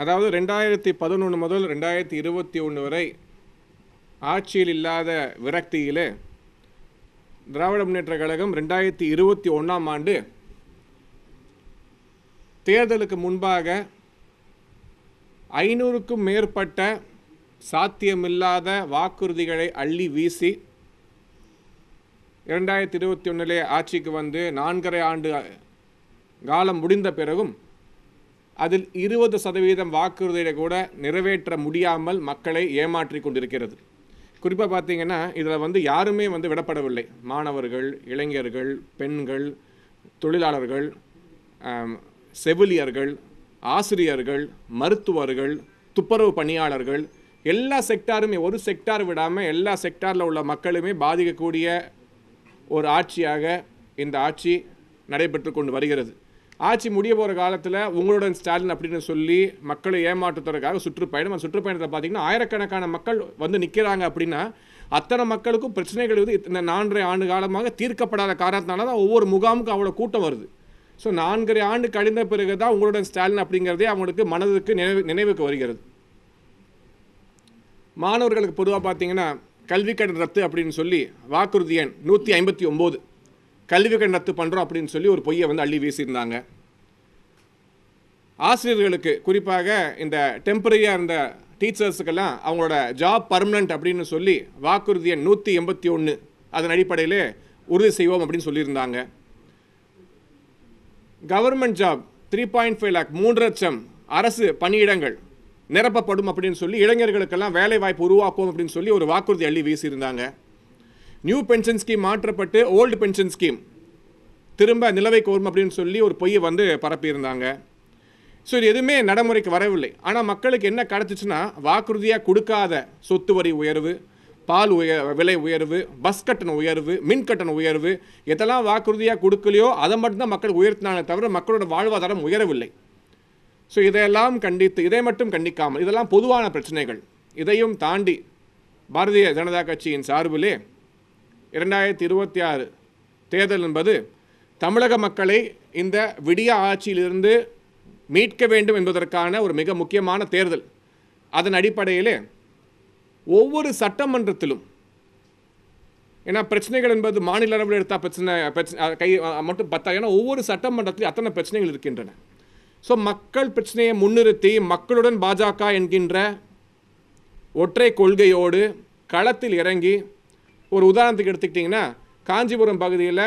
அதாவது ரெண்டாயிரத்தி பதினொன்று முதல் ரெண்டாயிரத்தி இருபத்தி ஒன்று வரை ஆட்சியில் இல்லாத விரக்தியிலே திராவிட முன்னேற்ற கழகம் ரெண்டாயிரத்தி இருபத்தி ஒன்றாம் ஆண்டு தேர்தலுக்கு முன்பாக ஐநூறுக்கும் மேற்பட்ட சாத்தியமில்லாத வாக்குறுதிகளை அள்ளி வீசி இரண்டாயிரத்தி இருபத்தி ஒன்றிலே ஆட்சிக்கு வந்து நான்கரை ஆண்டு காலம் முடிந்த பிறகும் அதில் இருபது சதவீதம் வாக்குறுதியை கூட நிறைவேற்ற முடியாமல் மக்களை ஏமாற்றி கொண்டிருக்கிறது. குறிப்பாக பார்த்தீங்கன்னா இதில் வந்து யாருமே வந்து விடப்படவில்லை. மாணவர்கள் இளைஞர்கள் பெண்கள் தொழிலாளர்கள் செவிலியர்கள் ஆசிரியர்கள் மருத்துவர்கள் துப்புரவு பணியாளர்கள் எல்லா செக்டாருமே ஒரு செக்டார் விடாமல் எல்லா செக்டாரில் உள்ள மக்களுமே பாதிக்கக்கூடிய ஒரு ஆட்சியாக இந்த ஆட்சி நடைபெற்று கொண்டு வருகிறது. ஆட்சி முடிய போகிற காலத்தில் உங்களுடன் ஸ்டாலின் அப்படின்னு சொல்லி மக்களை ஏமாற்றுறதுக்காக சுற்றுப்பயணம். அந்த சுற்றுப்பயணத்தை பார்த்தீங்கன்னா ஆயிரக்கணக்கான மக்கள் வந்து நிற்கிறாங்க அப்படின்னா அத்தனை மக்களுக்கும் பிரச்சனைகள் வந்து இந்த நான்கரை ஆண்டு காலமாக தீர்க்கப்படாத காரணத்தினால தான் ஒவ்வொரு முகாமுக்கும் அவ்வளோ கூட்டம் வருது. ஸோ நான்கரை ஆண்டு கழிந்த பிறகு தான் உங்களுடன் ஸ்டாலின் அப்படிங்கிறதே அவங்களுக்கு மனதுக்கு நினைவு நினைவுக்கு வருகிறது. மாணவர்களுக்கு பொதுவாக பார்த்தீங்கன்னா கல்வி கடன் ரத்து அப்படின்னு சொல்லி வாக்குறுதி எண் நூற்றி ஐம்பத்தி ஒம்பது. கல்வி கடன் ரத்து பண்ணுறோம் அப்படின்னு சொல்லி ஒரு பொய்யை வந்து அள்ளி வீசியிருந்தாங்க. ஆசிரியர்களுக்கு குறிப்பாக இந்த டெம்பரரியாக இருந்த டீச்சர்ஸுக்கெல்லாம் அவங்களோட ஜாப் பர்மனண்ட் அப்படின்னு சொல்லி வாக்குறுதியை நூற்றி எண்பத்தி ஒன்று அதன் அடிப்படையில் உறுதி செய்வோம் அப்படின்னு சொல்லியிருந்தாங்க. Government job three point five lakh மூன்று லட்சம் அரசு பணியிடங்கள் நிரப்பப்படும் அப்படின்னு சொல்லி இளைஞர்களுக்கெல்லாம் வேலை வாய்ப்பு உருவாக்குவோம் அப்படின்னு சொல்லி ஒரு வாக்குறுதி அள்ளி வீசியிருந்தாங்க. நியூ பென்ஷன் ஸ்கீம் மாற்றப்பட்டு ஓல்டு பென்ஷன் ஸ்கீம் திரும்ப நிலவை கோரும் அப்படின்னு சொல்லி ஒரு பொய்யை வந்து பரப்பியிருந்தாங்க. ஸோ இது எதுவுமே நடைமுறைக்கு வரவில்லை. ஆனால் மக்களுக்கு என்ன கிடச்சிச்சுன்னா வாக்குறுதியாக கொடுக்காத சொத்து வரி உயர்வு பால் உய விலை உயர்வு பஸ் கட்டண உயர்வு மின் கட்டண உயர்வு எதெல்லாம் வாக்குறுதியாக கொடுக்கலையோ அதை மட்டும்தான் மக்கள் உயர்த்தினாலே தவிர மக்களோட வாழ்வாதாரம் உயரவில்லை. ஸோ இதையெல்லாம் கண்டித்து இதை மட்டும் கண்டிக்காமல் இதெல்லாம் பொதுவான பிரச்சனைகள். இதையும் தாண்டி பாரதிய ஜனதா கட்சியின் சார்பிலே இரண்டாயிரத்தி இருபத்தி ஆறு தேர்தல் என்பது தமிழக மக்களை இந்த விடிய ஆட்சியிலிருந்து மீட்க வேண்டும் என்பதற்கான ஒரு மிக முக்கியமான தேர்தல். அதன் அடிப்படையிலே ஒவ்வொரு சட்டமன்றத்திலும் ஏன்னா பிரச்சனைகள் என்பது மாநில அளவில் எடுத்தால் பிரச்சனை பிரச்சனை கை மட்டும் பத்தா ஏன்னா ஒவ்வொரு சட்டமன்றத்திலும் அத்தனை பிரச்சனைகள் இருக்கின்றன. ஸோ மக்கள் பிரச்சனையை முன்னிறுத்தி மக்களுடன் பாஜக என்கின்ற ஒற்றை கொள்கையோடு களத்தில் இறங்கி ஒரு உதாரணத்துக்கு எடுத்துக்கிட்டிங்கன்னா காஞ்சிபுரம் பகுதியில்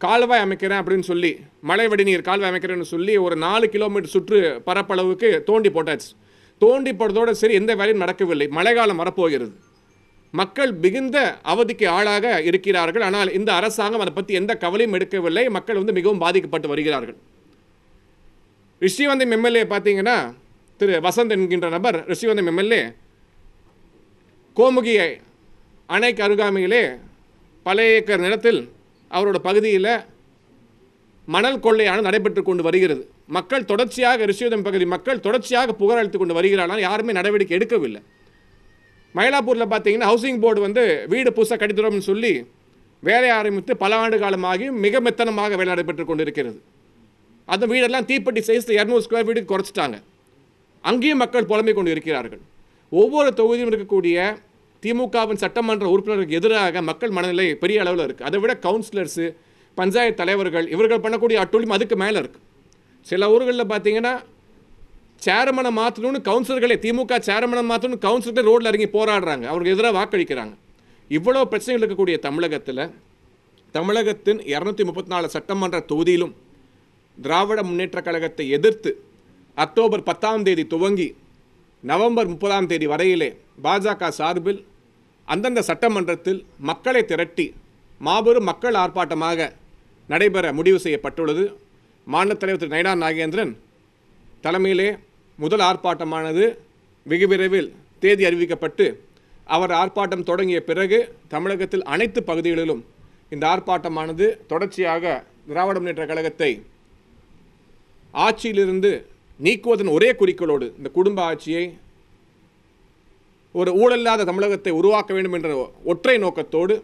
கால்வாய் அமைக்கிறேன் அப்படின்னு சொல்லி மழை வடிநீர் கால்வாய் அமைக்கிறேன்னு சொல்லி ஒரு நாலு கிலோமீட்டர் சுற்று பரப்பளவுக்கு தோண்டி போட்டாச்சு. தோண்டி போடுறதோடு சரி எந்த வேலையும் நடக்கவில்லை. மழைக்காலம் வரப்போகிறது. மக்கள் மிகுந்த அவதிக்கு ஆளாக இருக்கிறார்கள். ஆனால் இந்த அரசாங்கம் அதை பற்றி எந்த கவலையும் எடுக்கவில்லை. மக்கள் வந்து மிகவும் பாதிக்கப்பட்டு வருகிறார்கள். ரிஷிவந்தம் எம்எல்ஏ பார்த்தீங்கன்னா திரு வசந்த் என்கின்ற நபர் ரிஷிவந்தம் எம்எல்ஏ கோமுகியை அணைக்கு அருகாமையிலே பல ஏக்கர் நிலத்தில் அவரோட பகுதியில் மணல் கொள்ளையானது நடைபெற்று கொண்டு வருகிறது. மக்கள் தொடர்ச்சியாக ரிஷிவதம் பகுதி மக்கள் தொடர்ச்சியாக புகார் அளித்து கொண்டு வருகிறார்கள் யாருமே நடவடிக்கை எடுக்கவில்லை. மயிலாப்பூரில் பார்த்தீங்கன்னா ஹவுசிங் போர்டு வந்து வீடு புதுசாக கட்டித்தரோம்னு சொல்லி வேலை ஆரம்பித்து பல ஆண்டு காலமாகி மிக மெத்தனமாக வேலை நடைபெற்று கொண்டு இருக்கிறது அந்த வீடெல்லாம் தீப்பெட்டி சைஸ் இரநூறு ஸ்கொயர் ஃபீட்டுக்கு குறைச்சிட்டாங்க. அங்கேயும் மக்கள் புலம்பிக் கொண்டு இருக்கிறார்கள். ஒவ்வொரு தொகுதியும் இருக்கக்கூடிய திமுகவின் சட்டமன்ற உறுப்பினருக்கு எதிராக மக்கள் மனநிலை பெரிய அளவில் இருக்குது அதை விட கவுன்சிலர்ஸு பஞ்சாயத்து தலைவர்கள் இவர்கள் பண்ணக்கூடிய அட்டூழியம் அதுக்கு மேலே இருக்குது சில ஊர்களில் பார்த்தீங்கன்னா சேர்மனை மாற்றணும்னு கவுன்சிலர்களே திமுக சேர்மனை மாற்றணும்னு கவுன்சிலர்களே ரோட்டில் இறங்கி போராடுறாங்க. அவருக்கு எதிராக வாக்களிக்கிறாங்க. இவ்வளோ பிரச்சனைகள் இருக்கக்கூடிய தமிழகத்தில் தமிழகத்தின் இரநூத்தி முப்பத்தி நாலு சட்டமன்ற தொகுதியிலும் திராவிட முன்னேற்றக் கழகத்தை எதிர்த்து அக்டோபர் பத்தாம் தேதி துவங்கி நவம்பர் முப்பதாம் தேதி வரையிலே பாஜக சார்பில் அந்தந்த சட்டமன்றத்தில் மக்களை திரட்டி மாபெரும் மக்கள் ஆர்ப்பாட்டமாக நடைபெற முடிவு செய்யப்பட்டுள்ளது. மாநில தலைவர் திரு. நயனா நாகேந்திரன் தலைமையிலே முதல் ஆர்ப்பாட்டமானது வெகு விரைவில் தேதி அறிவிக்கப்பட்டு அவர் ஆர்ப்பாட்டம் தொடங்கிய பிறகு தமிழகத்தில் அனைத்து பகுதிகளிலும் இந்த ஆர்ப்பாட்டமானது தொடர்ச்சியாக திராவிட முன்னேற்ற கழகத்தை ஆட்சியிலிருந்து நீக்குவதன் ஒரே குறிக்கோளோடு இந்த குடும்ப ஆட்சியை ஒரு ஊழலில்லாத தமிழகத்தை உருவாக்க வேண்டும் என்ற ஒற்றை நோக்கத்தோடு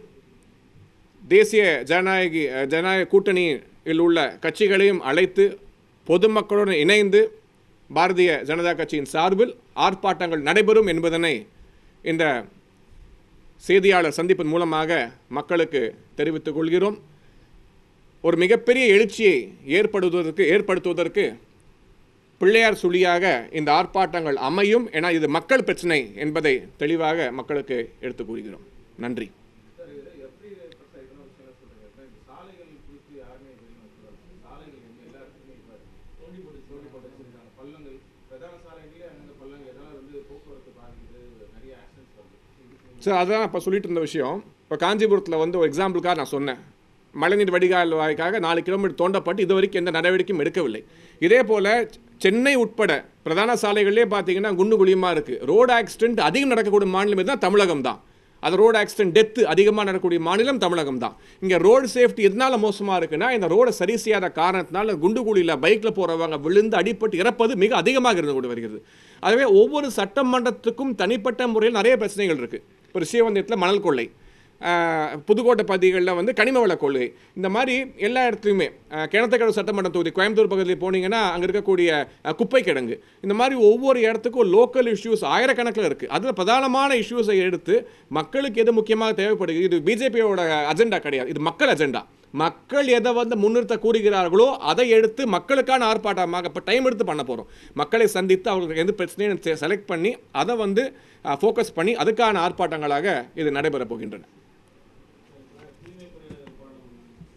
தேசிய ஜனநாயகி ஜனநாயக கூட்டணியில் உள்ள கட்சிகளையும் அழைத்து பொதுமக்களுடன் இணைந்து பாரதிய ஜனதா கட்சியின் சார்பில் ஆர்ப்பாட்டங்கள் நடைபெறும் என்பதனை இந்த செய்தியாளர் சந்திப்பின் மூலமாக மக்களுக்கு தெரிவித்துக் கொள்கிறோம். ஒரு மிகப்பெரிய எழுச்சியை ஏற்படுவதற்கு ஏற்படுத்துவதற்கு பிள்ளையார் சுழியாக இந்த ஆர்ப்பாட்டங்கள் அமையும் என இது மக்கள் பிரச்சனை என்பதை தெளிவாக மக்களுக்கு எடுத்துக் கூறுகிறோம். நன்றி. சார் இப்போ சார் அதான் இப்போ சொல்லிட்டு இருந்த விஷயம். இப்போ காஞ்சிபுரத்தில் வந்து ஒரு எக்ஸாம்பிளுக்காக நான் சொன்னேன். மழைநீர் வடிகால் வாய்க்காக நாலு கிலோமீட்டர் தோண்டப்பட்டு இது வரைக்கும் எந்த நடவடிக்கையும் எடுக்கவில்லை. இதே போல் சென்னை உட்பட பிரதான சாலைகளிலே பார்த்தீங்கன்னா குண்டு குழியமாக இருக்குது ரோடு ஆக்சிடென்ட் அதிகம் நடக்கக்கூடிய மாநிலம் தான் தமிழகம் தான். அது ரோடு ஆக்சிடென்ட் டெத்து அதிகமாக நடக்கக்கூடிய மாநிலம் தமிழகம் தான். இங்கே ரோடு சேஃப்டி எதனால் மோசமாக இருக்குன்னா இந்த ரோடை சரி செய்யாத காரணத்தினால குண்டு குழியில் பைக்கில் போகிறவங்க விழுந்து அடிபட்டு இறப்பது மிக அதிகமாக இருந்து கொண்டு வருகிறது. அதுவே ஒவ்வொரு சட்டமன்றத்துக்கும் தனிப்பட்ட முறையில் நிறைய பிரச்சனைகள் இருக்குது இப்போ ரிஷிவந்தியத்தில் மணல் கொள்ளை. புதுக்கோட்டை பகுதிகளில் வந்து கனிம வள கொள்கை. இந்த மாதிரி எல்லா இடத்துலையுமே கிணத்துக்கடவு சட்டமன்ற தொகுதி கோயம்புத்தூர் பகுதியில் போனீங்கன்னா அங்கே இருக்கக்கூடிய குப்பை கிடங்கு இந்த மாதிரி ஒவ்வொரு இடத்துக்கும் லோக்கல் இஷ்யூஸ் ஆயிரக்கணக்கில் இருக்குது அதில் பிரதானமான இஷ்யூஸை எடுத்து மக்களுக்கு எது முக்கியமாக தேவைப்படுகிறது இது பிஜேபியோட அஜெண்டா கிடையாது. இது மக்கள் அஜெண்டா மக்கள் எதை வந்து முன்னிறுத்த கூறுகிறார்களோ அதை எடுத்து மக்களுக்கான ஆர்ப்பாட்டமாக இப்போ டைம் எடுத்து பண்ண போகிறோம் மக்களை சந்தித்து அவங்களுக்கு எந்த பிரச்சனையும் செலக்ட் பண்ணி அதை வந்து ஃபோக்கஸ் பண்ணி அதுக்கான ஆர்ப்பாட்டங்களாக இது நடைபெறப் போகின்றன தூய்மை பணியாளர் பாடம்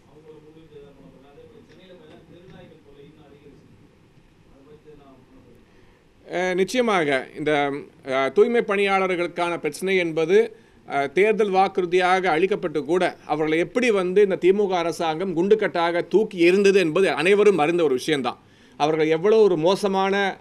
அவங்க ஒரு முன்னிட்டு தான் பண்ண போறாங்க அதே போல சென்னையில் பார்த்தா தெருநாய்கள் தொல்லை இன்னும் அதிகரிச்சு அதை பற்றி நான் பண்ண போகிறேன் அஹ் நிச்சயமாக இந்த தூய்மை பணியாளர்களுக்கான பிரச்சனை என்பது தேர்தல் வாக்குறுதியாக அளிக்கப்பட்டு கூட அவர்களை எப்படி வந்து இந்த திமுக அரசாங்கம் குண்டுக்கட்டாக தூக்கி எறிந்தது என்பது அனைவரும் அறிந்த ஒரு விஷயம்தான். அவர்கள் எவ்வளோ ஒரு மோசமான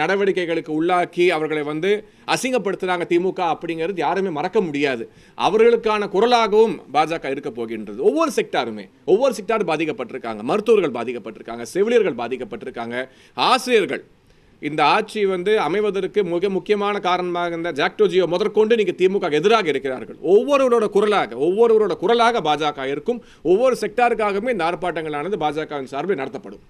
நடவடிக்கைகளுக்கு உள்ளாக்கி அவர்களை வந்து அசிங்கப்படுத்துகிறாங்க திமுக அப்படிங்கிறது யாருமே மறக்க முடியாது. அவர்களுக்கான குரலாகவும் பாஜக இருக்க போகின்றது. ஒவ்வொரு செக்டாருமே ஒவ்வொரு செக்டார் பாதிக்கப்பட்டிருக்காங்க. மருத்துவர்கள் பாதிக்கப்பட்டிருக்காங்க. செவிலியர்கள் பாதிக்கப்பட்டிருக்காங்க. ஆசிரியர்கள் இந்த ஆட்சி வந்து அமைவதற்கு மிக முக்கியமான காரணமாக இந்த ஜாக்டோஜியோ முதற்கொண்டு நீங்கள் திமுக எதிராக இருக்கிறார்கள். ஒவ்வொருவரோட குரலாக ஒவ்வொருவரோட குரலாக பாஜக இருக்கும். ஒவ்வொரு செக்டாருக்காகவுமே இந்த ஆர்ப்பாட்டங்களானது பாஜகவின் சார்பில் நடத்தப்படும்.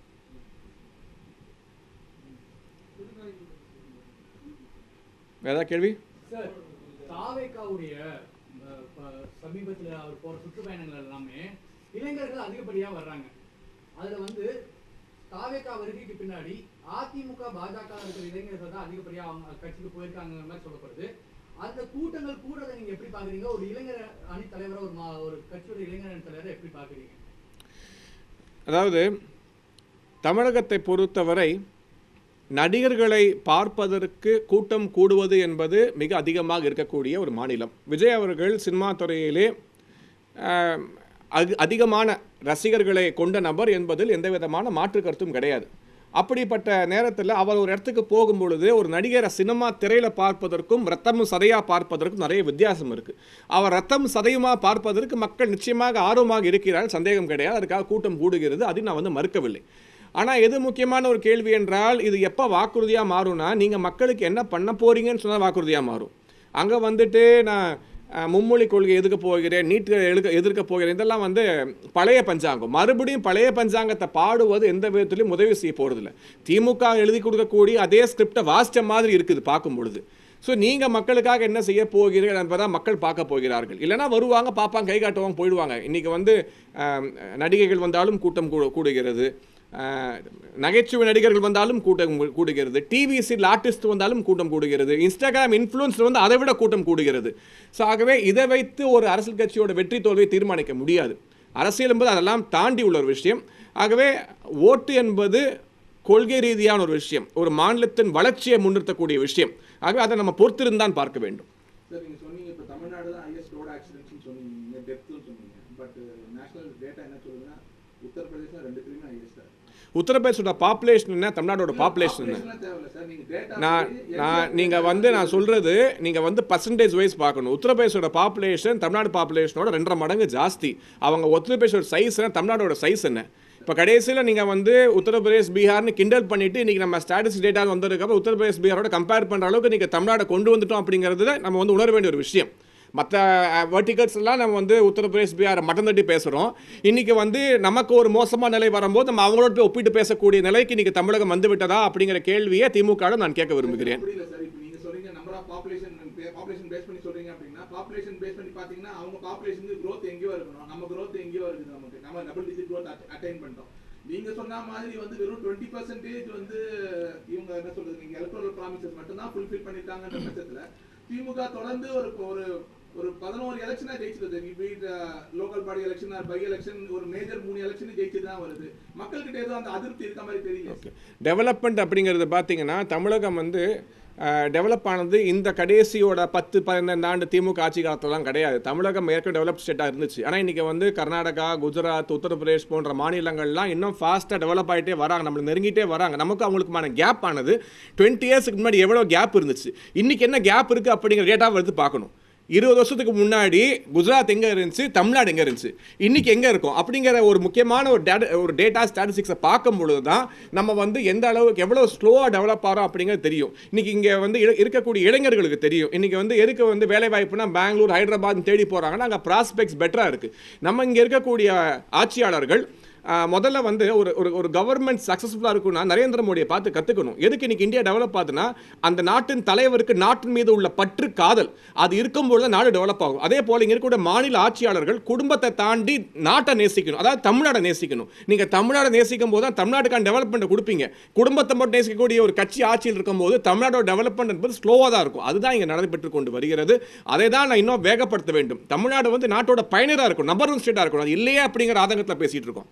ஏதாவது கேள்வி? சார் தாவேக்காவுடைய அவர் போற சுற்றுப்பயணங்கள் எல்லாமே இளைஞர்கள் அதிகப்படியாக வர்றாங்க. அதுல வந்து தாவேக்கா வருகைக்கு பின்னாடி அதிமுக பாஜக இருக்கிற இளைஞர்கள் தான் அதிகப்படியா அவங்க கட்சிக்கு போயிருக்காங்க மாதிரி சொல்லப்படுது. அந்த கூட்டங்கள் கூடுறதை நீங்க எப்படி பாக்குறீங்க? ஒரு இளைஞர் அணி தலைவரை ஒரு ஒரு கட்சியோட இளைஞர் அணி தலைவரை எப்படி பாக்குறீங்க? அதாவது தமிழகத்தை பொறுத்தவரை நடிகர்களை பார்ப்பதற்கு கூட்டம் கூடுவது என்பது மிக அதிகமாக இருக்கக்கூடிய ஒரு மாநிலம். விஜய் அவர்கள் சினிமா துறையிலே அதிகமான ரசிகர்களை கொண்ட நபர் என்பதில் எந்த விதமான மாற்று கருத்தும் கிடையாது. அப்படிப்பட்ட நேரத்தில் அவர் ஒரு இடத்துக்கு போகும் பொழுது ஒரு நடிகரை சினிமா திரையில் பார்ப்பதற்கும் ரத்தமும் சதையாக பார்ப்பதற்கும் நிறைய வித்தியாசம் இருக்குது அவர் ரத்தம் சதையுமாக பார்ப்பதற்கு மக்கள் நிச்சயமாக ஆர்வமாக இருக்கிறார் சந்தேகம் கிடையாது. அதுக்காக கூட்டம் கூடுகிறது அதை நான் வந்து மறுக்கவில்லை. ஆனால் எது முக்கியமான ஒரு கேள்வி என்றால் இது எப்போ வாக்குறுதியாக மாறும்னா நீங்கள் மக்களுக்கு என்ன பண்ண போறீங்கன்னு சொன்னால் வாக்குறுதியாக மாறும். அங்கே வந்துட்டு நான் மும்மொழி கொள்கை எதுக்க போகிறேன் நீட் எழுக்க எதிர்க்க போகிறேன் இதெல்லாம் வந்து பழைய பஞ்சாங்கம். மறுபடியும் பழைய பஞ்சாங்கத்தை பாடுவது எந்த விதத்திலையும் உதவி செய்ய போகிறதில்ல திமுக எழுதி கொடுக்கக்கூடிய அதே ஸ்கிரிப்டை வாசித்த மாதிரி இருக்குது பார்க்கும் பொழுது ஸோ நீங்கள் மக்களுக்காக என்ன செய்ய போகிறீர்கள் என்பதை மக்கள் பார்க்க போகிறார்கள். இல்லைன்னா வருவாங்க பார்ப்பாங்க கை காட்டுவாங்க போயிடுவாங்க. இன்றைக்கி வந்து நடிகைகள் வந்தாலும் கூட்டம் கூடுகிறது. நகைச்சுவை நடிகர்கள் வந்தாலும் கூட்டம் கூடுகிறது. டிவி சீரியல் ஆர்டிஸ்ட் வந்தாலும் கூட்டம் கூடுகிறது. இன்ஸ்டாகிராம் இன்ஃப்ளூன்சர் வந்து அதை விட கூட்டம் கூடுகிறது. ஸோ ஆகவே இதை வைத்து ஒரு அரசியல் கட்சியோட வெற்றி தோல்வியை தீர்மானிக்க முடியாது. அரசியல் என்பது அதெல்லாம் தாண்டி உள்ள ஒரு விஷயம். ஆகவே ஓட்டு என்பது கொள்கை ரீதியான ஒரு விஷயம். ஒரு மாநிலத்தின் வளர்ச்சியை முன்னிறுத்தக்கூடிய விஷயம். ஆகவே அதை நம்ம பொறுத்திருந்தான் பார்க்க வேண்டும். சார் நீங்கள் சொன்னீங்க இப்போ தமிழ்நாடு தான் ஹையஸ்ட் ரோட் ஆக்சிடென்ட்ஸ்னு சொன்னீங்க டெத்துன்னு சொன்னீங்க பட் நேஷனல் டேட்டா என்ன சொல்லுதுன்னா உத்தரப்பிரதேசம் ரெண்டுத்துலையுமே ஹையஸ்டாக உத்தரப்பிரதேசோட பாப்புலேஷன் என்ன? தமிழ்நாடோட பாப்புலேஷன் என்ன? நான் நான் நீங்கள் வந்து நான் சொல்கிறது நீங்கள் வந்து பர்சன்டேஜ் வைஸ் பார்க்கணும். உத்தரப்பிரதேசோட பாப்புலேஷன் தமிழ்நாடு பாப்புலேஷனோட ரெண்டரை மடங்கு ஜாஸ்தி. அவங்க உத்தரப்பிரதேசோட சைஸ் என்ன தமிழ்நாடோட சைஸ் என்ன? இப்போ கடைசியில் நீங்கள் வந்து உத்தரப்பிரதேஷ் பீகார்னு கிண்டல் பண்ணிட்டு இன்றைக்கி நம்ம ஸ்டாட்டிஸ்டிக் டேட்டா வந்ததுக்கப்புறம் உத்தரப்பிரதேஷ் பீகாரோட கம்பேர் பண்ணுற அளவுக்கு நீங்கள் தமிழ்நாடை கொண்டு வந்துட்டோம் அப்படிங்கிறது நம்ம வந்து உணர வேண்டிய ஒரு விஷயம். மற்ற வெர்டிகல்ஸ் எல்லாம் நம்ம வந்து உத்தரப்பிரதேஷ் பீகார் மட்டம் தட்டி பேசுகிறோம் இன்றைக்கி வந்து நமக்கு ஒரு மோசமான நிலை வரும்போது நம்ம அவங்களோட போய் ஒப்பிட்டு பேசக்கூடிய நிலைக்கு இன்றைக்கி தமிழகம் வந்து விட்டதா அப்படிங்கிற கேள்வியை திமுக நான் கேட்க விரும்புகிறேன். புரியல சார் இப்போ நீங்க சொல்றீங்க நம்பர் பாப்புலேஷன் பேஸ் பண்ணி சொல்றீங்க அப்படின்னா பாப்புலேஷன் பேஸ் பண்ணி பாத்தீங்கன்னா அவங்க பாப்புலேஷனுக்கு க்ரோத் எங்கேயோ இருக்கணும். நம்ம growth எங்கேயோ இருக்குது நமக்கு. நம்ம டபுள் டிஜிட் growth அட்டைன் பண்ணிட்டோம். நீங்க சொன்ன மாதிரி வந்து வெறும் டுவெண்ட்டி பர்சன்டேஜ் வந்து இவங்க என்ன சொல்றது நீங்க எலக்ட்ரல் ப்ராமிசஸ் மட்டும் தான் ஃபுல்ஃபில் பண்ணிட்டாங்கன்ற பட்சத்துல திமுக தொடர்ந்து ஒரு ஒரு ஒரு பதினோரு எலெக்ஷனா ஜெயிச்சிருது local body election by election ஒரு மேஜர் மூணு எலெக்ஷன் ஜெயிச்சு தான் வருது. மக்கள்கிட்ட ஏதோ அந்த அதிருப்தி இருக்க மாதிரி தெரியல. டெவலப்மெண்ட் அப்படிங்கிறது பார்த்தீங்கன்னா தமிழகம் வந்து டெவலப் ஆனது இந்த கடைசியோட பத்து பதினைந்து ஆண்டு திமுக ஆட்சி காலத்துலலாம் கிடையாது. தமிழகம் ஏற்கனவே டெவலப் ஸ்டேட்டாக இருந்துச்சு. ஆனால் இன்றைக்கி வந்து கர்நாடகா குஜராத் உத்தரப்பிரதேஷ் போன்ற மாநிலங்கள்லாம் இன்னும் ஃபாஸ்ட்டாக டெவலப் ஆகிட்டே வராங்க. நம்மளை நெருங்கிட்டே வராங்க. நமக்கு அவங்களுக்குமான கேப் ஆனது டுவெண்ட்டி இயர்ஸ்க்கு முன்னாடி எவ்வளோ கேப் இருந்துச்சு? இன்றைக்கி என்ன கேப் இருக்குது அப்படிங்கிற டேட்டாவை எடுத்து பார்க்கணும். இருபது வருஷத்துக்கு முன்னாடி குஜராத் எங்கே இருந்துச்சு? தமிழ்நாடு எங்கே இருந்துச்சு? இன்னைக்கு எங்கே இருக்கும்? அப்படிங்கிற ஒரு முக்கியமான ஒரு டேட்டா ஒரு டேட்டா ஸ்டாட்டிஸ்டிக்ஸை பார்க்கும் பொழுது தான் நம்ம வந்து எந்த அளவுக்கு எவ்வளோ ஸ்லோவாக டெவலப் ஆகிறோம் அப்படிங்கிறது தெரியும். இன்றைக்கி இங்கே வந்து இருக்கக்கூடிய இளைஞர்களுக்கு தெரியும். இன்றைக்கி வந்து எதுக்கு வந்து வேலை வாய்ப்புனா பெங்களூர் ஹைதராபாத் தேடி போகிறாங்கன்னா அங்கே ப்ராஸ்பெக்ட்ஸ் பெட்டராக இருக்குது நம்ம இங்கே இருக்கக்கூடிய ஆட்சியாளர்கள் முதல்ல வந்து ஒரு ஒரு ஒரு கவர்மெண்ட் சக்ஸஸ்ஃபுல்லாக இருக்கும்னா நரேந்திர மோடியை பார்த்து கற்றுக்கணும் எதுக்கு இன்னைக்கு இந்தியா டெவலப் ஆகுதுன்னா அந்த நாட்டின் தலைவருக்கு நாட்டின் மீது உள்ள பற்று காதல் அது இருக்கும்போது தான் நாடு டெவலப் ஆகும். அதே போல் இங்கே இருக்கக்கூடிய மாநில ஆட்சியாளர்கள் குடும்பத்தை தாண்டி நாட்டை நேசிக்கணும். அதாவது தமிழ்நாடை நேசிக்கணும். நீங்கள் தமிழ்நாடை நேசிக்கும் போது தான் தமிழ்நாட்டுக்கான டெவலப்மெண்ட் கொடுப்பீங்க. குடும்பத்தை மட்டும் நேசிக்கக்கூடிய ஒரு கட்சி ஆட்சியில் இருக்கும்போது தமிழ்நாடோட டெவலப்மெண்ட் என்பது ஸ்லோவாக தான் இருக்கும். அதுதான் இங்கே நடைபெற்று கொண்டு வருகிறது. அதை தான் நான் இன்னும் வேகப்படுத்த வேண்டும். தமிழ்நாடு வந்து நாட்டோட பயனராக இருக்கும். நம்பர் ஒன் ஸ்டேட்டாக இருக்கணும். அது இல்லையே அப்படிங்கிற ஆதங்கத்தில் பேசிகிட்டு இருக்கோம்.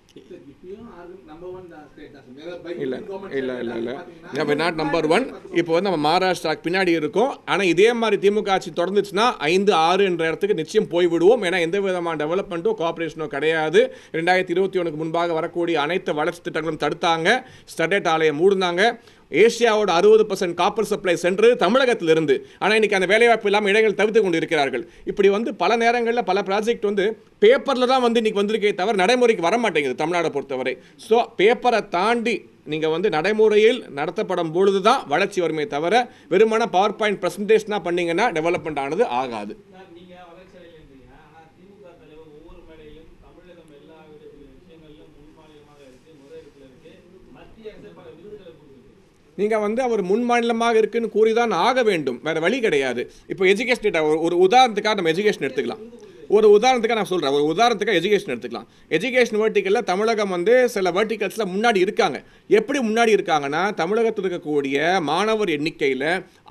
இல்ல இல்ல இல்ல இல்ல. நம்ம நாட் நம்பர் ஒன் இப்போ வந்து நம்ம மகாராஷ்டிராக்கு பின்னாடி இருக்கோம். ஆனால் இதே மாதிரி திமுக ஆட்சி தொடர்ந்துச்சுன்னா ஐந்து ஆறு என்ற இடத்துக்கு நிச்சயம் போய் விடுவோம். ஏன்னா எந்த விதமான டெவலப்மெண்ட்டோ கோஆபரேஷனோ கிடையாது. ரெண்டாயிரத்தி இருபத்தி ஒன்றுக்கு முன்பாக வரக்கூடிய அனைத்து வளர்ச்சி திட்டங்களும் தடுத்தாங்க. ஸ்டடேட் ஆலையை மூடினாங்க. ஏசியாவோட அறுபது பர்சன்ட் காப்பர் சப்ளை சென்று தமிழகத்திலிருந்து. ஆனால் இன்னைக்கு அந்த வேலைவாய்ப்பு இல்லாமல் இடைகள் தவிர்த்து கொண்டு இருக்கிறார்கள் இப்படி வந்து பல நேரங்களில் பல ப்ராஜெக்ட் வந்து பேப்பரில் தான் வந்து இன்றைக்கி வந்திருக்கே தவிர நடைமுறைக்கு வர மாட்டேங்குது தமிழ்நாடை பொறுத்தவரை. ஸோ பேப்பரை தாண்டி நீங்கள் வந்து நடைமுறையில் நடத்தப்படும் பொழுது தான் வளர்ச்சி வருமே தவிர வெறுமன பவர் பாயிண்ட் ப்ரெசன்டேஷனாக பண்ணிங்கன்னா டெவலப்மெண்ட் ஆனது ஆகாது சார், நீங்க வளர்ச்சியடையலைன்றீங்க. ஆனா திமுக தலைவர் ஒவ்வொரு மேடையிலும் தமிழகம் எல்லா வித விஷயங்களிலும் முன்மாநிலமாக இருக்கு, முதலிடத்துல இருக்கு. மத்திய அரசு பல விருதுகளை கொடுக்குது. நீங்கள் வந்து அவர் முன் மாநிலமாக இருக்குன்னு கூறி தான் ஆக வேண்டும். வேறு வழி கிடையாது. இப்போ எஜுகேஷன் ஒரு உதாரணத்துக்காக நம்ம எஜுகேஷன் எடுத்துக்கலாம். ஒரு உதாரணத்துக்காக நான் சொல்கிறேன் ஒரு உதாரணத்துக்காக எஜுகேஷன் எடுத்துக்கலாம். எஜுகேஷன் வேர்ட்டிக்கலில் தமிழகம் வந்து சில வேர்ட்டிக்கல்ஸில் முன்னாடி இருக்காங்க. எப்படி முன்னாடி இருக்காங்கன்னா தமிழகத்தில் இருக்கக்கூடிய மாணவர் எண்ணிக்கையில்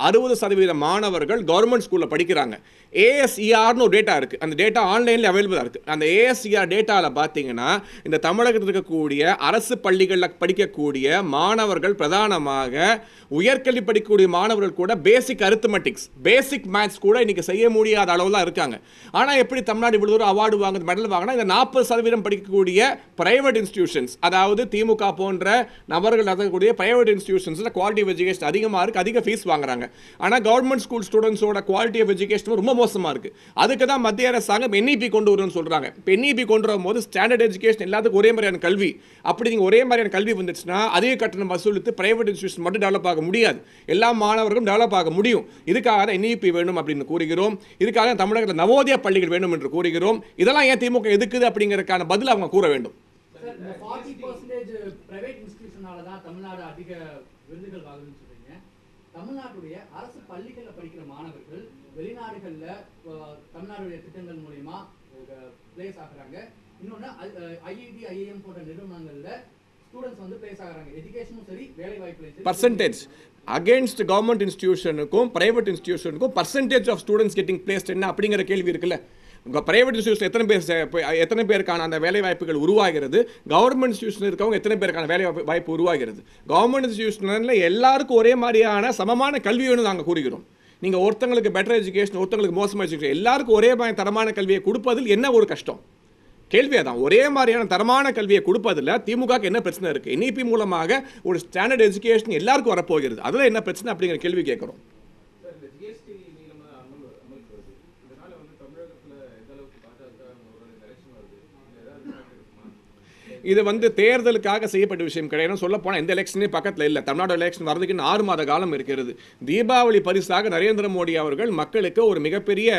அறுபது சதவீத மாணவர்கள் கவர்மெண்ட் ஸ்கூலில் படிக்கிறாங்க. ஏஎஸ்இஆர்னு ஒரு டேட்டா இருக்குது அந்த டேட்டா ஆன்லைனில் அவைலபிளாக இருக்குது அந்த ஏஎஸ்இஆர் டேட்டாவில் பார்த்தீங்கன்னா இந்த தமிழகத்தில் இருக்கக்கூடிய அரசு பள்ளிகளில் படிக்கக்கூடிய மாணவர்கள் பிரதானமாக உயர்கல்வி படிக்கக்கூடிய மாணவர்கள் கூட பேசிக் அரித்தமெட்டிக்ஸ் பேசிக் மேத்ஸ் கூட இன்றைக்கி செய்ய முடியாத அளவு தான் இருக்காங்க. ஆனால் எப்படி தமிழ்நாடு இவ்வளோ தூரம் அவார்டு வாங்குது மெடல் வாங்கினா இந்த நாற்பது சதவீதம் படிக்கக்கூடிய பிரைவேட் இன்ஸ்டிடியூஷன்ஸ் அதாவது திமுக போன்ற நபர்கள் நடத்தக்கூடிய பிரைவேட் இன்ஸ்டியூஷன்ஸில் குவாலிட்டி ஆஃப் எஜுகேஷன் அதிகமாக இருக்குது அதிக ஃபீஸ் வாங்குறாங்க. ஆனால் கவர்மெண்ட் ஸ்கூல் ஸ்டூடெண்ட்ஸோட குவாலிட்டி ஆஃப் எஜுகேஷன் ரொம்ப மோசமாக இருக்குது அதுக்கு தான் மத்திய அரசாங்கம் என்இபி கொண்டு வரும்னு சொல்கிறாங்க இப்போ என்இபி கொண்டு வரும்போது ஸ்டாண்டர்ட் எஜுகேஷன் எல்லாத்துக்கும் ஒரே மாதிரியான கல்வி. அப்படி நீங்கள் ஒரே மாதிரியான கல்வி வந்துச்சுன்னா அதிக கட்டணம் வசூலித்து பிரைவேட் இன்ஸ்டியூஷன் மட்டும் டெவலப் ஆக முடியாது. எல்லா மாணவர்களும் டெவலப் ஆக முடியும். இதுக்காக தான் என்இபி வேணும் அப்படின்னு கூறுகிறோம். இதுக்காக தான் தமிழகத்தில் நவோதய பள்ளிகள் வேணும் என்று கூறுகிறோம். இதெல்லாம் ஏன் திமுக எதுக்குது அப்படிங்கிறதுக்கான பதில் அவங்க கூற வேண்டும். தமிழ்நாட்டுடைய அரசு பள்ளிகள்ல படிக்கிற மாணவர்கள் வெளிநாடுகள்ல தமிழ்நாடுடைய திட்டங்கள் மூலியமா பிளேஸ் ஆகுறாங்க. இன்னொன்னு ஐஐடி ஐஐஎம் போன்ற நிறுவனங்கள்ல ஸ்டூடெண்ட்ஸ் வந்து பிளேஸ் ஆகுறாங்க. எஜுகேஷனும் சரி வேலை வாய்ப்புலையும் பர்சன்டேஜ் அகேன்ஸ்ட் கவர்மெண்ட் இன்ஸ்டிடியூஷனுக்கும் private இன்ஸ்டிடியூஷனுக்கும் percentage of students getting placed என்ன அப்படிங்கிற கேள்வி இருக்குல்ல. பிரைவேட் இன்ஸ்டியூஷன் எத்தனை பேர் எத்தனை பேருக்கான அந்த வேலை வாய்ப்புகள் உருவாகிறது கவர்மெண்ட் இன்ஸ்டியூஷன் இருக்கவங்க எத்தனை பேருக்கான வேலை வாய்ப்பு- வாய்ப்பு உருவாகிறது கவர்மெண்ட் இன்ஸ்டியூஷனில் எல்லாருக்கும் ஒரே மாதிரியான சமமான கல்வி வேணும் நாங்கள் கூறுகிறோம். நீங்கள் ஒருத்தங்களுக்கு பெட்டர் எஜுகேஷன் ஒருத்தங்களுக்கு மோசமாக எஜுகேஷன் எல்லாருக்கும் ஒரே மாதிரி தரமான கல்வியை கொடுப்பதில் என்ன ஒரு கஷ்டம்? கேள்வி அதான். ஒரே மாதிரியான தரமான கல்வியை கொடுப்பதில் திமுகக்கு என்ன பிரச்சனை இருக்குது என்இபி மூலமாக ஒரு ஸ்டாண்டர்ட் எஜுகேஷன் எல்லாருக்கும் வரப்போகிறது. அதில் என்ன பிரச்சனை அப்படிங்கிற கேள்வி கேட்குறோம் சார் இந்த ஜிஎஸ்டி நீளமா அமல் அமலுக்கு வருது இதனால வந்து தமிழகத்துல எந்த அளவுக்கு பாஜக ஒரு எலெக்ஷன் வருது இதுல ஏதாவது impact இருக்குமா இது வந்து தேர்தலுக்காக செய்யப்பட்ட விஷயம் கிடையாது. சொல்ல போனால் எந்த எலெக்ஷனே பக்கத்தில் இல்லை. தமிழ்நாடு எலெக்ஷன் வரதுக்கு இன்னும் ஆறு மாத காலம் இருக்கிறது. தீபாவளி பரிசாக நரேந்திர மோடி அவர்கள் மக்களுக்கு ஒரு மிகப்பெரிய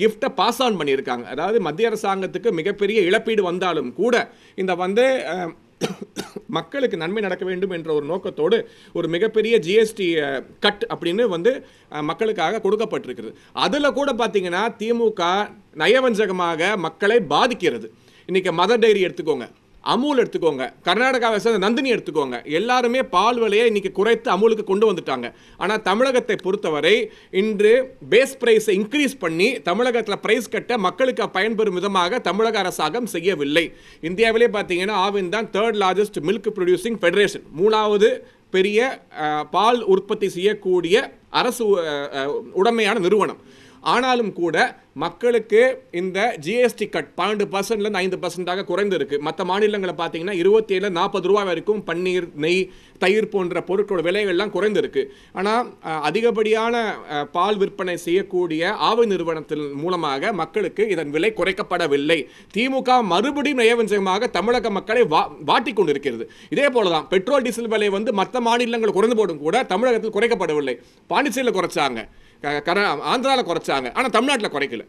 கிஃப்டை பாஸ் ஆன் பண்ணியிருக்காங்க. அதாவது மத்திய அரசாங்கத்துக்கு மிகப்பெரிய இழப்பீடு வந்தாலும் கூட இந்த வந்து மக்களுக்கு நன்மை நடக்க வேண்டும் என்ற ஒரு நோக்கத்தோடு ஒரு மிகப்பெரிய ஜிஎஸ்டி கட் அப்படின்னு வந்து மக்களுக்காக கொடுக்கப்பட்டிருக்கிறது. அதில் கூட பார்த்தீங்கன்னா திமுக நயவஞ்சகமாக மக்களை பாதிக்கிறது. இன்னைக்கு மதர் டைரி எடுத்துக்கோங்க. அமுல் எடுத்துக்கோங்க. கர்நாடகாவை சேர்ந்த நந்தினி எடுத்துக்கோங்க. எல்லாருமே பால் விலையை இன்னைக்கு குறைத்து அமுலுக்கு கொண்டு வந்துட்டாங்க. ஆனால் தமிழகத்தை பொறுத்தவரை இன்று பேஸ் ப்ரைஸை இன்க்ரீஸ் பண்ணி தமிழகத்தில் ப்ரைஸ் கட்ட மக்களுக்கு பயன்பெறும் விதமாக தமிழக அரசாங்கம் செய்யவில்லை. இந்தியாவிலே பார்த்தீங்கன்னா ஆவின் தான் third largest milk producing federation மூணாவது பெரிய பால் உற்பத்தி செய்யக்கூடிய அரசு உடமையான உடைமையான நிறுவனம். ஆனாலும் கூட மக்களுக்கு இந்த ஜிஎஸ்டி கட் பன்னெண்டு பர்சன்ட்லேருந்து ஐந்து பர்சன்டாக குறைந்திருக்கு. மற்ற மாநிலங்களை பார்த்தீங்கன்னா இருபத்தி ஏழு நாற்பது ரூபா வரைக்கும் பன்னீர் நெய் தயிர் போன்ற பொருட்களோட விலைகள்லாம் குறைந்திருக்கு. ஆனால் அதிகப்படியான பால் விற்பனை செய்யக்கூடிய ஆவை நிறுவனத்தின் மூலமாக மக்களுக்கு இதன் விலை குறைக்கப்படவில்லை. திமுக மறுபடியும் நயவஞ்சகமாக தமிழக மக்களை வா வாட்டி கொண்டிருக்கிறது. இதே போல தான் பெட்ரோல் டீசல் விலை வந்து மற்ற மாநிலங்கள் குறைந்து போடும் கூட தமிழகத்தில் குறைக்கப்படவில்லை. பாண்டிச்சேரியில் குறைச்சாங்க. கர ஆந்திராவில் குறைச்சாங்க. ஆனால் தமிழ்நாட்டில் குறைக்கல.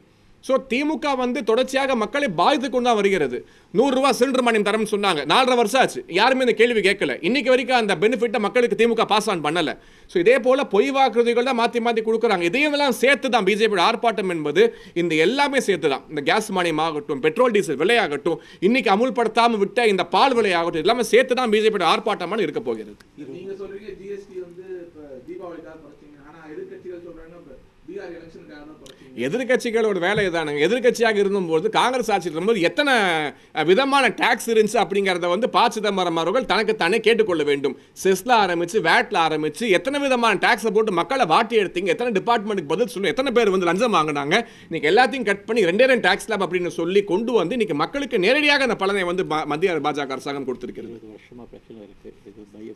ஸோ திமுக வந்து தொடர்ச்சியாக மக்களை பாதித்து கொண்டு தான் வருகிறது. நூறுரூவா சிலிண்டர் மானியம் தரம்னு சொன்னாங்க. நாலரை வருஷம் ஆச்சு. யாருமே இந்த கேள்வி கேட்கல. இன்னைக்கு வரைக்கும் அந்த பெனிஃபிட்டை மக்களுக்கு திமுக பாஸ் ஆன் பண்ணலை. ஸோ இதே போல் பொய் வாக்குறுதிகள் தான் மாற்றி மாற்றி கொடுக்குறாங்க. இதையும் எல்லாம் சேர்த்து தான் பிஜேபியோட ஆர்ப்பாட்டம் என்பது இந்த எல்லாமே சேர்த்து தான் இந்த கேஸ் மானியம் ஆகட்டும் பெட்ரோல் டீசல் விலையாகட்டும் இன்னைக்கு அமுல்படுத்தாமல் விட்ட இந்த பால் விலையாகட்டும் எல்லாமே சேர்த்து தான் பிஜேபியோட ஆர்ப்பாட்டமான இருக்க போகிறது நீங்க சொல்றீங்க ஜிஎஸ்டி வந்து இப்ப தீபாவளிக்காக குறைச்சீங்க ஆனா எதிர்க்கட்சிகள் சொல்றாங்க இப்ப பீகார் எலெக்ஷனுக்காக எதிர்க்கட்சிகளோட வேலை இதானுங்க. எதிர்க்கட்சியாக இருந்தபோது காங்கிரஸ் ஆட்சியில் இருக்கும்போது எத்தனை விதமான டாக்ஸ் இருந்துச்சு அப்படிங்கிறத வந்து ப. சிதம்பரம் அவர்கள் தனக்கு தானே கேட்டுக்கொள்ள வேண்டும். செஸ்ல ஆரம்பிச்சு வேட்ல ஆரம்பிச்சு எத்தனை விதமான டாக்ஸை போட்டு மக்களை வாட்டி எடுத்தீங்க? எத்தனை டிபார்ட்மெண்ட்டுக்கு பதில் சொல்லணும்? எத்தனை பேர் வந்து லஞ்சம் வாங்கினாங்க? இன்னைக்கு எல்லாத்தையும் கட் பண்ணி ரெண்டே ரெண்டு டாக்ஸ் ஸ்லாப் அப்படின்னு சொல்லி கொண்டு வந்து இன்னைக்கு மக்களுக்கு நேரடியாக அந்த பலனை வந்து மத்திய பாஜக அரசாங்கம் கொடுத்திருக்கிறது. இருபது வருஷமா பிரச்சனை இருக்கு. இது சொல்லி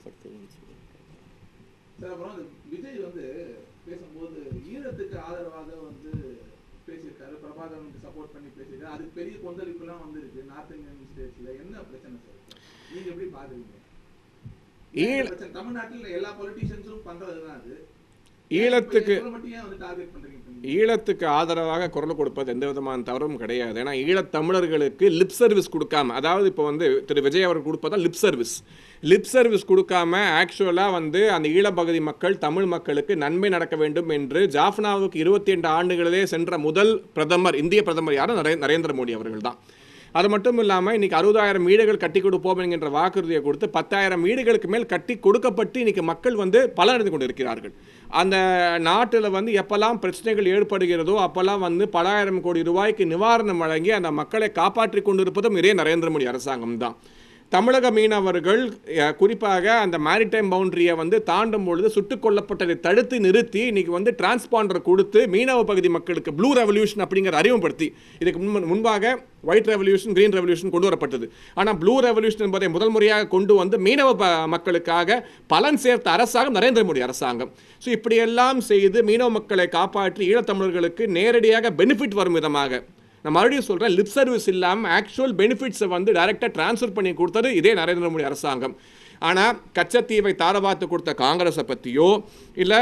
அந்த விஜய் வந்து பேசும்போது ஈழத்துக்கு ஆதரவாக பேசியிருக்காரு அதுக்கு பெரிய கொந்தளிப்புலாம் வந்திருக்கு நார்த் இந்தியன் ஸ்டேட்ஸ்ல என்ன பிரச்சனை சார் நீங்க எப்படி ஈழ பிரச்சனை? தமிழ்நாட்டுல எல்லா பொலிட்டீஷியன்ஸும் பண்றதுதான் அது ஈழத்துக்கு மட்டும் ஏன் வந்து டார்கெட் பண்றீங்க? ஈழத்துக்கு ஆதரவாக குரல் கொடுப்பது எந்த விதமான தவறும் கிடையாது. ஏன்னா ஈழத் தமிழர்களுக்கு லிப் சர்வீஸ் கொடுக்காம அதாவது இப்போ வந்து திரு விஜய் அவர்கள் கொடுப்பதா லிப் சர்வீஸ் லிப் சர்வீஸ் கொடுக்காம ஆக்சுவலாக வந்து அந்த ஈழப்பகுதி மக்கள் தமிழ் மக்களுக்கு நன்மை நடக்க வேண்டும் என்று ஜாஃப்னாவுக்கு இருபத்தி ரெண்டு ஆண்டுகளிலே சென்ற முதல் பிரதமர் இந்திய பிரதமர் யாரும் நரே நரேந்திர மோடி அவர்கள் தான் அது மட்டும் இல்லாமல் இன்னைக்கு அறுபதாயிரம் வீடுகள் கட்டி கொடுப்போம் என்கின்ற வாக்குறுதியை கொடுத்து பத்தாயிரம் வீடுகளுக்கு மேல் கட்டி கொடுக்கப்பட்டு இன்னைக்கு மக்கள் வந்து பலனடைந்து கொண்டு இருக்கிறார்கள் அந்த நாட்டில் வந்து எப்பெல்லாம் பிரச்சனைகள் ஏற்படுகிறதோ அப்பெல்லாம் வந்து பலாயிரம் கோடி ரூபாய்க்கு நிவாரணம் வழங்கி அந்த மக்களை காப்பாற்றி கொண்டிருப்பதும் இதே நரேந்திர மோடி அரசாங்கம் தான். தமிழக மீனவர்கள் குறிப்பாக அந்த மேரிடைம் பவுண்டரியை வந்து தாண்டும் பொழுது சுட்டுக் கொல்லப்பட்டதை தடுத்து நிறுத்தி இன்னைக்கு வந்து டிரான்ஸ்பாண்டர் கொடுத்து மீனவ பகுதி மக்களுக்கு ப்ளூ ரெவல்யூஷன் அப்படிங்கிற அறிமுகப்படுத்தி இதுக்கு முன் முன்பாக ஒயிட் ரெவல்யூஷன் கிரீன் ரெவல்யூஷன் கொண்டு வரப்பட்டது. ஆனால் ப்ளூ ரெவல்யூஷன் என்பதை முதல் முறையாக கொண்டு வந்து மீனவ ப- மக்களுக்காக பலன் சேர்த்த அரசாங்கம் நரேந்திர மோடி அரசாங்கம். ஸோ இப்படியெல்லாம் செய்து மீனவ மக்களை காப்பாற்றி ஈழத்தமிழர்களுக்கு நேரடியாக பெனிஃபிட் வரும் விதமாக நான் மறுபடியும் சொல்கிறேன் லிப் சர்வீஸ் இல்லாமல் ஆக்சுவல் பெனிஃபிட்ஸை வந்து டைரெக்டாக ட்ரான்ஸ்ஃபர் பண்ணி கொடுத்தது இதே நரேந்திர மோடி அரசாங்கம். ஆனால் கச்சத்தீவை தாரவாத்து கொடுத்த காங்கிரஸை பற்றியோ இல்லை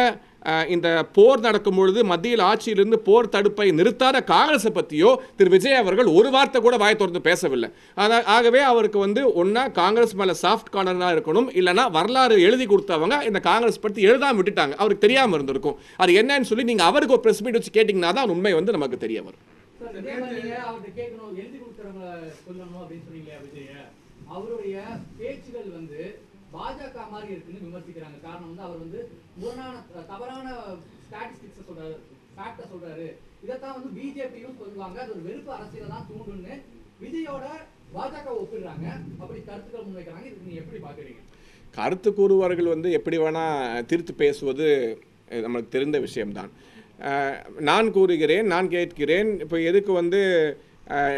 இந்த போர் நடக்கும் பொழுது மத்தியில் ஆட்சியிலிருந்து போர் தடுப்பை நிறுத்தாத காங்கிரஸை பற்றியோ திரு விஜய் அவர்கள் ஒரு வார்த்தை கூட வாய் திறந்து பேசவில்லை. ஆனால் ஆகவே அவருக்கு வந்து ஒன்றா காங்கிரஸ் மேலே சாஃப்ட் கார்னராக இருக்கணும் இல்லைனா வரலாறு எழுதி கொடுத்தவங்க இந்த காங்கிரஸ் பற்றி எழுதாம விட்டுட்டாங்க. அவருக்கு தெரியாமல் இருந்திருக்கும். அது என்னன்னு சொல்லி நீங்கள் அவருக்கு ஒரு ப்ரெஸ் மீட் வச்சு கேட்டிங்கன்னா தான் உண்மை வந்து நமக்கு தெரிய வரும். அவர்கிட்ட கேட்கணும் எழுதி கொடுக்குறவங்க சொல்லணும் அப்படின்னு சொன்னீங்களே விஜய அவருடைய பேச்சுகள் வந்து பாஜக மாதிரி இருக்குன்னு விமர்சிக்கிறாங்க. காரணம் வந்து அவர் வந்து முரணான தவறான ஸ்டாட்டிஸ்டிக்ஸ் சொல்றாரு ஃபேக்ட சொல்றாரு. இதைத்தான் வந்து பிஜேபியும் சொல்லுவாங்க. அது ஒரு வெறுப்பு அரசியலை தான் தூண்டுன்னு விஜயோட பாஜக ஒப்பிடுறாங்க. அப்படி கருத்துக்கள் முன்வைக்கிறாங்க. இதுக்கு நீங்க எப்படி பாக்குறீங்க கருத்து கூறுவார்கள் வந்து எப்படி வேணால் திருத்து பேசுவது நமக்கு தெரிந்த விஷயம்தான். நான் கூறுகிறேன் நான் கேட்கிறேன் இப்போ எதுக்கு வந்து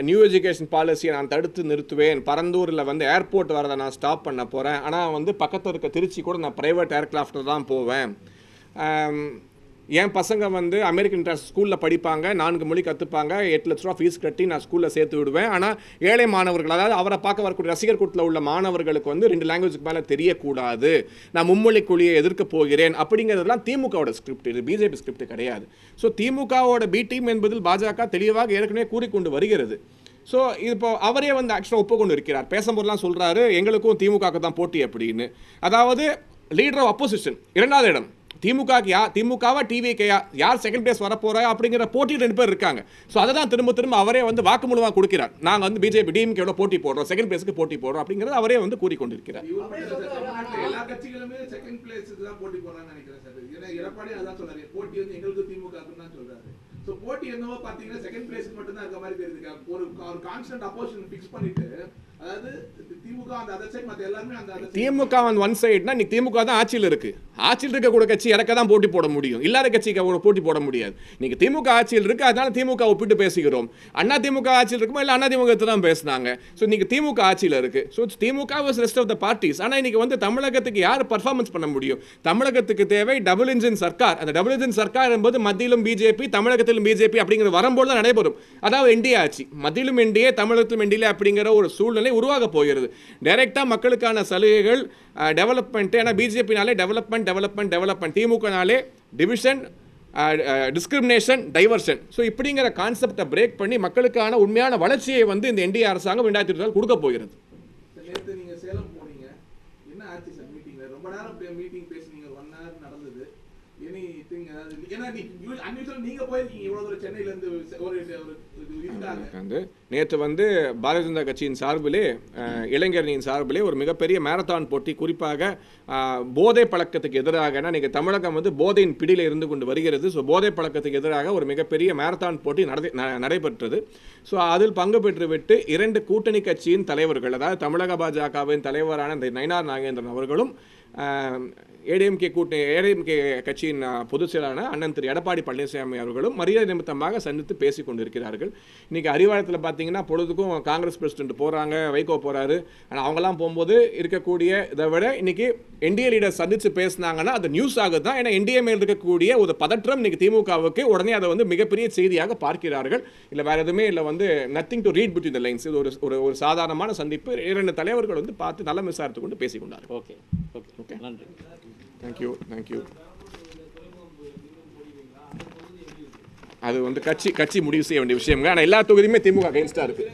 நியூ எஜுகேஷன் பாலிசியை நான் தடுத்து நிறுத்துவேன்? பரந்தூரில் வந்து ஏர்போர்ட் வரதை நான் ஸ்டாப் பண்ண போகிறேன் ஆனால் வந்து பக்கத்தில் இருக்க திருச்சி கூட நான் ப்ரைவேட் ஏர்கிராஃப்டில் தான் போவேன். என் பசங்க வந்து அமெரிக்கன் இன்ட்ரஸ்ட் ஸ்கூலில் படிப்பாங்க நான்கு மொழி கற்றுப்பாங்க எட்டு லட்ச ரூபா ஃபீஸ் கட்டி நான் ஸ்கூலில் சேர்த்து விடுவேன். ஆனால் ஏழை மாணவர்கள் அதாவது அவரை பார்க்க வரக்கூடிய ரசிகர் கூட்டத்தில் உள்ள மாணவர்களுக்கு வந்து ரெண்டு லாங்குவேஜுக்கு மேலே தெரியக்கூடாது. நான் மும்மொழி குழியை எதிர்க்க போகிறேன் அப்படிங்கிறதெல்லாம் திமுகவோட ஸ்கிரிப்ட் இது பிஜேபி ஸ்கிரிப்ட் கிடையாது. ஸோ திமுகவோட பி டீம் என்பதில் பாஜக தெளிவாக ஏற்கனவே கூறிக்கொண்டு வருகிறது. ஸோ இப்போ அவரே வந்து ஆக்சுவலாக ஒப்புக்கொண்டு இருக்கிறார் பேசும்போதெல்லாம் சொல்கிறாரு எங்களுக்கும் திமுகவுக்கு தான் போட்டி அப்படின்னு. அதாவது லீடர் ஆஃப் அப்போசிஷன் இரண்டாவது இடம். திமுகக்கு யா திமுகவா டிவிகேயா யார் செகண்ட் பிளேஸ் வரப்போறா அப்படிங்கிற போட்டி ரெண்டு பேர் இருக்காங்க. ஸோ அதை தான் திரும்ப திரும்ப அவரே வந்து வாக்குமூலமாக கொடுக்கிறார். நாங்கள் வந்து பிஜேபி டிஎம்கேவோட போட்டி போடுறோம் செகண்ட் பிளேஸ்க்கு போட்டி போடுறோம் அப்படிங்கிறத அவரே வந்து கூறிக்கொண்டிருக்கிறார். எல்லா கட்சிகளுமே செகண்ட் பிளேஸுக்கு தான் போட்டி போடுறாங்கன்னு நினைக்கிறேன் எடப்பாடி அதான் சொல்றாரு. போட்டி வந்து எங்களுக்கு திமுக தான் சொல்றாரு. ஸோ போட்டி என்னவோ பார்த்தீங்கன்னா செகண்ட் பிளேஸ் மட்டும் தான் இருக்க மாதிரி தெரியுது. ஒரு ஒரு கான்ஸ்டன்ட் அப்போசிஷன் ஃபிக்ஸ் பண்ணிட்டு அதாவது திமுக அந்த அதர் சைட் மற்ற எல்லாருமே அந்த திமுக வந்து ஒன் சைட்னா நீ திமுக தான் ஆட்சியில் இருக்கு. ஆட்சியில் இருக்கக்கூடிய கட்சி இறக்க தான் போட்டி போட முடியும். இல்லாத கட்சிக்கு அவங்க போட்டி போட முடியாது. நீங்க திமுக ஆட்சியில் இருக்கு அதனால திமுக ஒப்பிட்டு பேசுகிறோம் அண்ணா திமுக ஆட்சியில் இருக்குமோ இல்லை அண்ணா திமுக தான் பேசினாங்க. ஸோ நீங்க திமுக ஆட்சியில் இருக்கு. So DMK was rest of the parties ஆனால் இன்னைக்கு வந்து தமிழகத்துக்கு யார் பர்ஃபார்மன்ஸ் பண்ண முடியும்? தமிழகத்துக்கு தேவை டபுள் இன்ஜின் சர்க்கார். அந்த டபுள் இன்ஜின் சர்க்கார் என்பது மத்தியிலும் பிஜேபி தமிழகத்திலும் பிஜேபி அப்படிங்கிற வரும்போது தான் நடைபெறும். அதாவது என்டிஏ ஆட்சி. மத்தியிலும் என்டிஏ தமிழகத்திலும் என்டிஏ அப்படிங்கிற ஒரு சூழ்நிலை உருவாக போகிறது. டைரெக்டாக மக்களுக்கான சலுகைகள் டெவலப்மெண்ட் ஏன்னா பிஜேபினாலே டெவலப்மெண்ட் டெவலப்மெண்ட் டெவலப்மெண்ட் திமுகனாலே டிவிஷன் டிஸ்கிரிமினேஷன் டைவர்ஷன் ஸோ இப்படிங்கிற கான்செப்டை பிரேக் பண்ணி மக்களுக்கான உண்மையான வளர்ச்சியை வந்து இந்த என்டிஏ அரசாங்கம் ரெண்டாயிரத்தி இருபதால் கொடுக்க போகிறது சார், நேத்து நீங்க சேலம் போனீங்க என்ன ஆச்சு சார் மீட்டிங்ல ரொம்ப நேரம் மீட்டிங் பேசுனீங்க ஒன் ஹவர் நடந்தது எனி திங் அதாவது ஏன்னா நீ அன்யூஷுவல் நீங்க போயிருக்கீங்க இவ்வளவு தூரம் சென்னையில இருந்து ஒரு ஒரு வந்து நேற்று வந்து பாரதிய ஜனதா கட்சியின் சார்பிலே இளைஞரணியின் சார்பிலே ஒரு மிகப்பெரிய மேரத்தான் போட்டி குறிப்பாக போதை பழக்கத்துக்கு எதிராக நீங்கள் தமிழகம் வந்து போதையின் பிடியில் இருந்து கொண்டு வருகிறது. ஸோ போதை பழக்கத்துக்கு எதிராக ஒரு மிகப்பெரிய மேரத்தான் போட்டி நடை ந- நடைபெற்றது. ஸோ அதில் பங்கு பெற்றுவிட்டு இரண்டு கூட்டணி கட்சியின் தலைவர்கள் அதாவது தமிழக பாஜகவின் தலைவரான இந்த நயினார் நாகேந்திரன் அவர்களும் ஏடிஎம்கே கூட்டணி ஏடிஎம்கே கட்சியின் பொதுச் செயலாளர் அண்ணன் திரு எடப்பாடி பழனிசாமி அவர்களும் மரியாதை நிமித்தமாக சந்தித்து பேசிக் கொண்டிருக்கிறார்கள். இன்னைக்கு அறிவாலயத்தில் பார்த்தீங்கன்னா பொழுதுக்கும் காங்கிரஸ் பிரசிடென்ட் போறாங்க வைகோ போறாரு. ஆனால் அவங்கெல்லாம் போகும்போது இருக்கக்கூடிய இதை விட இன்னைக்கு என்டிஏ லீடர் சந்திச்சு பேசினாங்கன்னா அது நியூஸ் ஆகுது? தான் ஏன்னா என்டிஏ மேல் இருக்கக்கூடிய ஒரு பதற்றம் இன்னைக்கு திமுகவுக்கு உடனே அதை வந்து மிகப்பெரிய செய்தியாக பார்க்கிறார்கள். இல்லை வேற எதுவுமே இல்லை வந்து nothing to read between the lines இது ஒரு ஒரு ஒரு சாதாரணமான சந்திப்பு. இரண்டு தலைவர்கள் வந்து பார்த்து நலம் விசாரித்து கொண்டு பேசிக் கொண்டார்கள். Okay okay. நன்றி. தேங்க்யூ தேங்க்யூ அது வந்து கட்சி கட்சி முடிவு செய்ய வேண்டிய விஷயங்க ஆனால் எல்லா தொகுதியுமே திமுக அகைன்ஸ்டாக இருக்குது